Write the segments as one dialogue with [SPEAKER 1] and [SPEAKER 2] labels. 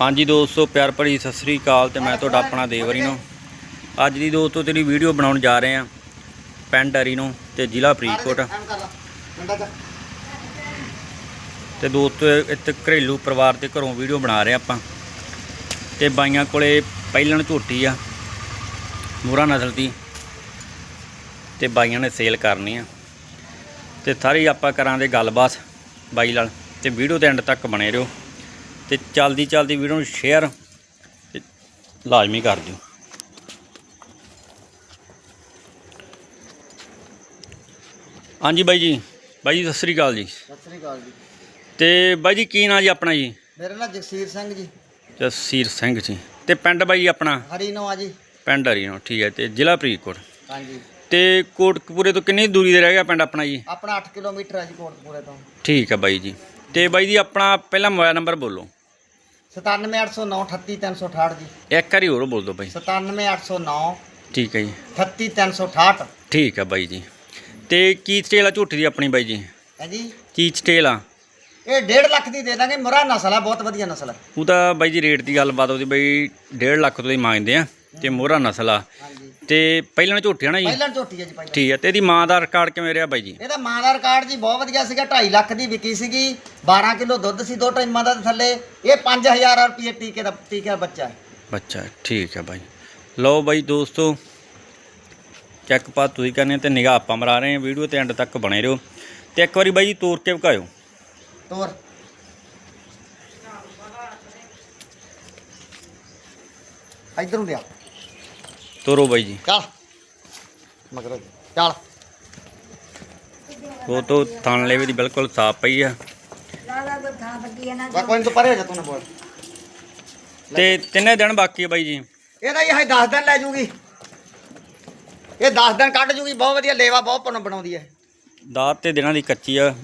[SPEAKER 1] ਹਾਂਜੀ ਦੋਸਤੋ ਪਿਆਰ ਭਰੀ ਸਤਿ ਸ੍ਰੀ ਅਕਾਲ ਤੇ ਮੈਂ ਤੁਹਾਡਾ ਆਪਣਾ ਦੇਵਰੀ ਨੂੰ। ਅੱਜ ਦੀ ਦੋਸਤੋ ਤੇਰੀ ਵੀਡੀਓ ਬਣਾਉਣ ਜਾ ਰਹੇ ਆ ਪਿੰਡ ਅਰੀਨੋ ਤੇ ਜ਼ਿਲ੍ਹਾ ਫਰੀਦਕੋਟ। ਤੇ ਦੋਸਤੋ ਇੱਕ ਘਰੇਲੂ ਪਰਿਵਾਰ ਦੇ ਘਰੋਂ ਵੀਡੀਓ ਬਣਾ ਰਹੇ ਆਪਾਂ। ਤੇ ਬਾਈਆਂ ਕੋਲੇ ਪਹਿਲਣ ਝੋਟੀ ਆ ਮੂਰਾ ਨਸਲ ਦੀ। ਤੇ ਬਾਈਆਂ ਨੇ ਸੇਲ ਕਰਨੀ ਆ। ਤੇ ਸਾਰੀ ਆਪਾਂ ਕਰਾਂਗੇ ਗੱਲਬਾਤ ਬਾਈ ਨਾਲ। ਤੇ ਵੀਡੀਓ ਦੇ ਐਂਡ ਤੱਕ ਬਣੇ ਰਹੋ। ਤੇ ਚਲਦੀ ਚਲਦੀ ਵੀਡੀਓ ਨੂੰ ਸ਼ੇਅਰ ਤੇ ਲਾਜ਼ਮੀ ਕਰ ਦਿਓ। ਹਾਂਜੀ ਬਾਈ ਜੀ ਬਾਈ ਜੀ ਸਤਿ ਸ੍ਰੀ ਅਕਾਲ ਜੀ।
[SPEAKER 2] ਸਤਿ ਸ੍ਰੀ ਅਕਾਲ ਜੀ।
[SPEAKER 1] ਤੇ ਬਾਈ ਜੀ ਕੀ ਨਾਂ ਜੀ ਆਪਣਾ ਜੀ?
[SPEAKER 2] ਮੇਰਾ ਨਾਮ ਜਗਸੀਰ ਸਿੰਘ ਜੀ।
[SPEAKER 1] ਜਸੀਰ ਸਿੰਘ ਜੀ। ਤੇ ਪਿੰਡ ਬਾਈ ਆਪਣਾ?
[SPEAKER 2] ਹਰੀ ਨਵਾ ਜੀ।
[SPEAKER 1] ਪਿੰਡ ਹਰੀਨੋ ਠੀਕ ਹੈ ਤੇ ਜ਼ਿਲ੍ਹਾ ਫਰੀਦਕੋਟ।
[SPEAKER 2] ਹਾਂਜੀ।
[SPEAKER 1] ਤੇ ਕੋਟਕਪੂਰੇ ਤੋਂ ਕਿੰਨੀ ਦੂਰੀ ਤੇ ਰਹਿ ਗਿਆ ਪਿੰਡ ਆਪਣਾ ਜੀ?
[SPEAKER 2] ਆਪਣਾ 8 ਕਿਲੋਮੀਟਰ ਹੈ ਜੀ ਕੋਟਪੂਰੇ ਤੋਂ।
[SPEAKER 1] ਠੀਕ ਹੈ ਬਾਈ ਜੀ। ਤੇ ਬਾਈ ਜੀ ਆਪਣਾ ਪਹਿਲਾ ਮੋਬਾਈਲ ਨੰਬਰ ਬੋਲੋ।
[SPEAKER 2] 97809 ਜੀ।
[SPEAKER 1] ਇੱਕ ਵਾਰੀ ਹੋਰ ਬੋਲ ਦਿਓ ਬਾਈ।
[SPEAKER 2] 97809
[SPEAKER 1] ਠੀਕ ਹੈ ਜੀ।
[SPEAKER 2] 38368
[SPEAKER 1] ਠੀਕ ਹੈ ਬਾਈ ਜੀ। ਤੇ ਕੀ ਸਟੇਲ ਆ ਝੋਟੀ ਦੀ ਆਪਣੀ ਬਾਈ ਜੀ?
[SPEAKER 2] ਹੈ ਜੀ।
[SPEAKER 1] ਕੀ ਸਟੇਲ ਆ?
[SPEAKER 2] ਇਹ 1.5 ਲੱਖ ਦੀ ਦੇ ਦਾਂਗੇ। ਮੁਰਾ ਨਸਲ ਹੈ ਬਹੁਤ ਵਧੀਆ ਨਸਲ ਹੈ
[SPEAKER 1] ਉਹ ਤਾਂ ਬਾਈ ਜੀ ਰੇਟ ਦੀ ਗੱਲਬਾਤ ਉਹਦੀ ਬਾਈ 1.5 ਲੱਖ ਤੋਂ ਹੀ ਮੰਗਦੇ ਆ ਤੇ ਮੋਹਰਾ ਨਸਲ ਆ। ਤੇ ਪਹਿਲਾਂ ਝੋਟੀ ਆ ਨਾ ਜੀ?
[SPEAKER 2] ਪਹਿਲਾਂ ਝੋਟੀ ਹੈ ਜੀ ਪਹਿਲਾਂ
[SPEAKER 1] ਠੀਕ ਹੈ ਤੇ ਇਹਦੀ ਮਾਂ ਦਾ ਰਿਕਾਰਡ ਕਿਵੇਂ ਰਿਹਾ ਬਾਈ ਜੀ?
[SPEAKER 2] ਇਹਦਾ ਮਾਂ ਦਾ ਰਿਕਾਰਡ ਜੀ ਬਹੁਤ ਵਧੀਆ ਸੀਗਾ 2.5 ਲੱਖ ਦੀ ਵਿਕੀ ਸੀਗੀ 12 ਕਿਲੋ ਦੁੱਧ ਸੀ ਦੋ ਟਾਈਮਾਂ ਦਾ ਤੇ ਥੱਲੇ ਇਹ 5000 ਰੁਪਏ ਟੀਕੇ ਦਾ ਟੀਕੇ ਬੱਚਾ ਹੈ।
[SPEAKER 1] ਬੱਚਾ ਠੀਕ ਹੈ ਬਾਈ। ਲਓ ਬਾਈ ਦੋਸਤੋ ਚੈੱਕ ਪਾ ਤੁਸੀਂ ਕਰਨੇ ਤੇ ਨਿਗਾਹ ਆਪਾਂ ਮਰਾ ਰਹੇ ਹਾਂ ਵੀਡੀਓ ਤੇ ਐਂਡ ਤੱਕ ਬਣੇ ਰਹੋ। ਤੇ ਇੱਕ ਵਾਰੀ ਬਾਈ ਜੀ ਤੋੜ ਕੇ ਵਿਖਾਇਓ
[SPEAKER 2] ਤੋਰ। ਇਧਰੋਂ ਲਿਆ।
[SPEAKER 1] ਤੋਰੋ ਬਾਈ ਜੀ।
[SPEAKER 2] ਚੱਲ। ਮਗਰ ਚੱਲ।
[SPEAKER 1] ਉਹ ਤੋਂ ਥਣ ਲੈਵੇ ਦੀ ਬਿਲਕੁਲ ਸਾਫ਼ ਪਈ ਆ।
[SPEAKER 2] ਨੀ। ਤੂੰ ਪਰੇ ਹੋ ਜਾ ਤੂੰ ਨਾ ਬੋਲ।
[SPEAKER 1] ਤੇ ਤਿੰਨੇ ਦਿਨ ਬਾਕੀ ਆ ਬਾਈ ਜੀ।
[SPEAKER 2] ਇਹਦਾ ਇਹ 10 ਦਿਨ ਲੈ ਜੂਗੀ। ਇਹ 10 ਦਿਨ ਕੱਢ ਜੂਗੀ ਬਹੁਤ ਵਧੀਆ ਲੇਵਾ ਬਹੁਤ ਪਨ ਬਣਾਉਂਦੀ ਹੈ
[SPEAKER 1] ਦਾਤ ਤੇ ਦਿਨਾਂ ਦੀ ਕੱਚੀ ਆ।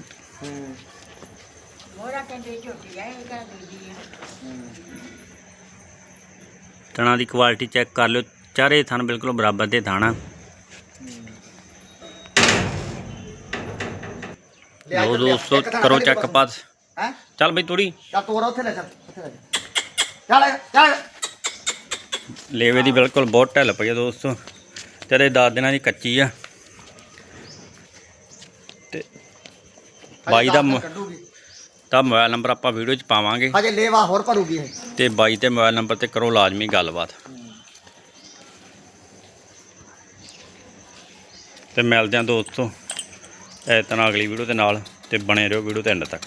[SPEAKER 1] ਤਣਾ ਦੀ ਕੁਆਲਿਟੀ ਚੈੱਕ ਕਰ ਲਿਓ ਚਾਰੇ ਥਣ ਬਿਲਕੁਲ ਬਰਾਬਰ ਦੇ ਥਾਣਾ। ਲੋ ਦੋਸਤੋ ਕਰੋ ਚੈੱਕ ਪਾਸ
[SPEAKER 2] ਹੈ?
[SPEAKER 1] ਚੱਲ ਬਈ ਤੋੜੀ।
[SPEAKER 2] ਚੱਲ ਤੋਰਾ ਉੱਥੇ ਲੈ ਚੱਲ ਉੱਥੇ ਲੈ ਜਾ। ਚੱਲ ਚੱਲ।
[SPEAKER 1] ਲੇਵੇ ਦੀ ਬਿਲਕੁਲ ਬਹੁਤ ਢਿੱਲ ਪਈ ਆ ਦੋਸਤੋ। ਤੇਰੇ 10 ਦਿਨਾਂ ਦੀ ਕੱਚੀ ਆ। ਤੇ ਬਾਈ ਦਾ ਤਾਂ ਮੋਬਾਈਲ ਨੰਬਰ ਆਪਾਂ ਵੀਡੀਓ 'ਚ ਪਾਵਾਂਗੇ।
[SPEAKER 2] ਹਜੇ ਲੇਵਾ ਹੋਰ ਭਰੂਗੀ ਇਹ।
[SPEAKER 1] ਤੇ ਬਾਈ ਤੇ ਮੋਬਾਈਲ ਨੰਬਰ ਤੇ ਕਰੋ ਲਾਜ਼ਮੀ ਗੱਲਬਾਤ। ਤੇ ਮਿਲਦੇ ਹਾਂ ਦੋਸਤੋ। ਇਸ ਤਰ੍ਹਾਂ ਅਗਲੀ ਵੀਡੀਓ ਦੇ ਨਾਲ ਤੇ ਬਣੇ ਰਹੋ ਵੀਡੀਓ ਦੇ ਐਂਡ ਤੱਕ।